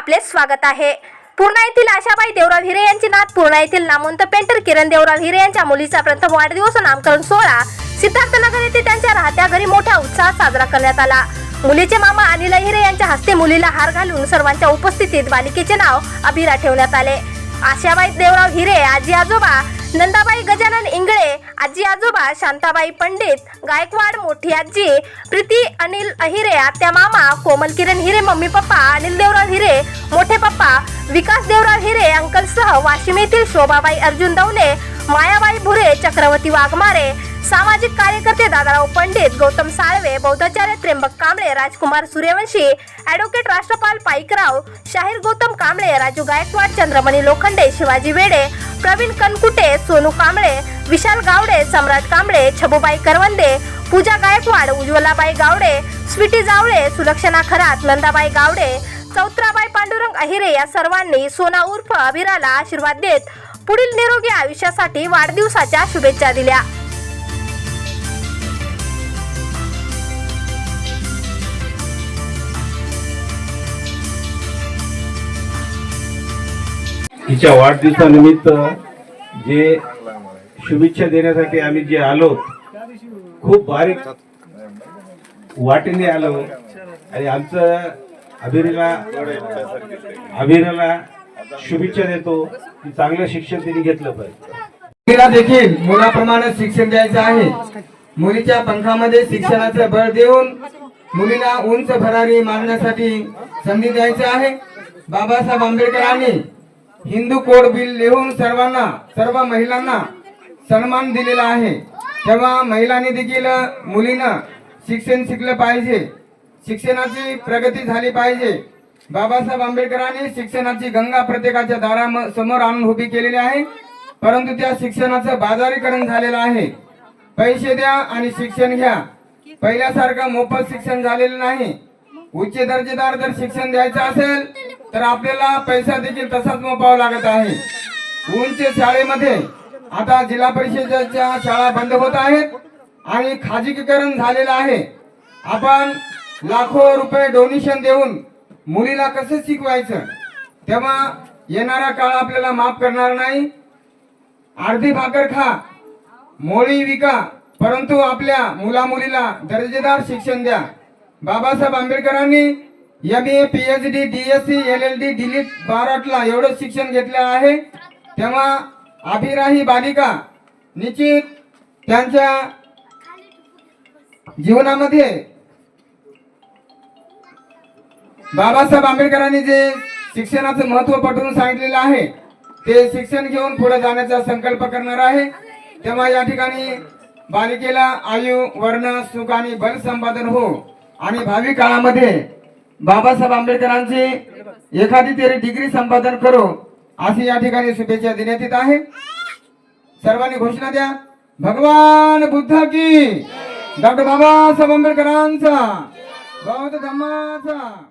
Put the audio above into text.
आपले स्वागत आहे. पूर्णा येथील आशाबाई देवराव हिरे यांची नात. पूर्णा येथील नामवंत पेंटर किरण देवराव हिरे यांच्या मुलीचा प्रथम वाढदिवस नामकरण सोहळा सिद्धार्थनगर येथे त्यांच्या राहत्या घरी मोठ्या उत्साहात साजरा करण्यात आला. मुलीचे मामा अनिल हिरे यांच्या हस्ते मुलीला हार घालून सर्वांच्या उपस्थितीत बालिकेचे नाव अभिरा ठेवण्यात आले. आशाबाई देवराव हिरे आजी आजोबा नंदाबाई गजानन इंगळे आजी आजोबा शांताबाई पंडित गायकवाड मोठी आजी प्रीती अनिल अहिरे आत्या मामा कोमल किरण हिरे मम्मी पप्पा अनिल देवराव हिरे मोठे पप्पा विकास देवराव हिरे अंकलसह वाशिम येथील शोभाबाई अर्जुन दवले मायाबाई भुरे चक्रवर्ती वाघमारे सामाजिक कार्यकर्ते दादाराव पंडित गौतम साळवे बौद्धाचार्य त्र्यंबक कांबळे राजकुमार सूर्यवंशी ॲडव्होकेट राष्ट्रपाल पाईकराव शाहीर गौतम कांबळे राजू गायकवाड चंद्रमणी लोखंडे शिवाजी वेडे प्रवीण कनकुटे सोनू कांबळे विशाल गावडे सम्राट कांबळे छबूबाई करवंदे पूजा गायकवाड उज्ज्वलाबाई गावडे स्वीटी जावळे सुलक्षणा खरात नंदाबाई गावडे चौत्राबाई पांडुरंग अहिरे या सर्वांनी सोना उर्फ अभिराला आशीर्वाद देत पुढील निरोगी आयुष्यासाठी वाढदिवसाच्या शुभेच्छा दिल्या. हिच्या वाढदिवसानिमित्त जे शुभेच्छा देण्यासाठी आम्ही जे आलो खूप बारीक वाटेने आलो. आणि आमचं अभिरेला अभिरेला शुभेच्छा देतो. की चांगलं शिक्षण तिने घेतलं पाहिजे. मुलीला देखील मुलाप्रमाणे शिक्षण द्यायचं आहे. मुलीच्या पंखामध्ये शिक्षणाचं बळ देऊन मुलीला उंच भरारी मारण्यासाठी संधी द्यायची आहे. बाबासाहेब आंबेडकरांनी हिंदू कोड बिल लिहून सर्वांना सर्व महिलांना सन्मान दिलेला आहे. तेव्हा महिलांनी देखील मुलीनं शिक्षण शिकलं पाहिजे. शिक्षणाची प्रगती झाली पाहिजे. बाबासाहेब आंबेडकरांनी शिक्षणाची गंगा प्रत्येकाच्या दारा समोर आणून उभी केलेली आहे. परंतु त्या शिक्षणाचं बाजारीकरण झालेलं आहे. पैसे द्या आणि शिक्षण घ्या. पहिल्यासारखं मोफत शिक्षण झालेलं नाही. उच्च दर्जेदार जर शिक्षण द्यायचं असेल तर आपल्याला पैसा देखील तसाच मोपावा लागत आहे. उंच शाळेमध्ये आता जिल्हा परिषदेच्या शाळा बंद होत आहेत आणि खाजगीकरण झालेलं आहे. आपण लाखो रुपये डोनेशन देऊन मुलीला कसं शिकवायचं? तेव्हा येणारा काळ आपल्याला माफ करणार नाही. अर्धी भाकर खा मोळी विका परंतु आपल्या मुला मुलीला दर्जेदार शिक्षण द्या. बाबासाहेब आंबेडकरांनी M A P H D D S C L L D Dilip Baratla एवढं शिक्षण घेतलं आहे. तेव्हा अभिराही बालिका निश्चित त्यांच्या जीवनामध्ये बाबासाहेब आंबेडकरांनी जे शिक्षणाचं महत्त्व पटवून सांगितलेलं आहे ते शिक्षण घेऊन पुढे जाण्याचा संकल्प करणार आहे. तेव्हा या ठिकाणी बालिकेला आयु वर्ण सुख आणि बल संपादन हो. आणि भावी काळामध्ये बाबासाहेब आंबेडकरांची एखादी तरी डिग्री संपादन करो. अशी या ठिकाणी शुभेच्छा देण्यात येत आहे. सर्वांनी घोषणा द्या. भगवान बुद्ध की. डॉक्टर बाबासाहेब आंबेडकरांचा. बौद्ध धर्माचा.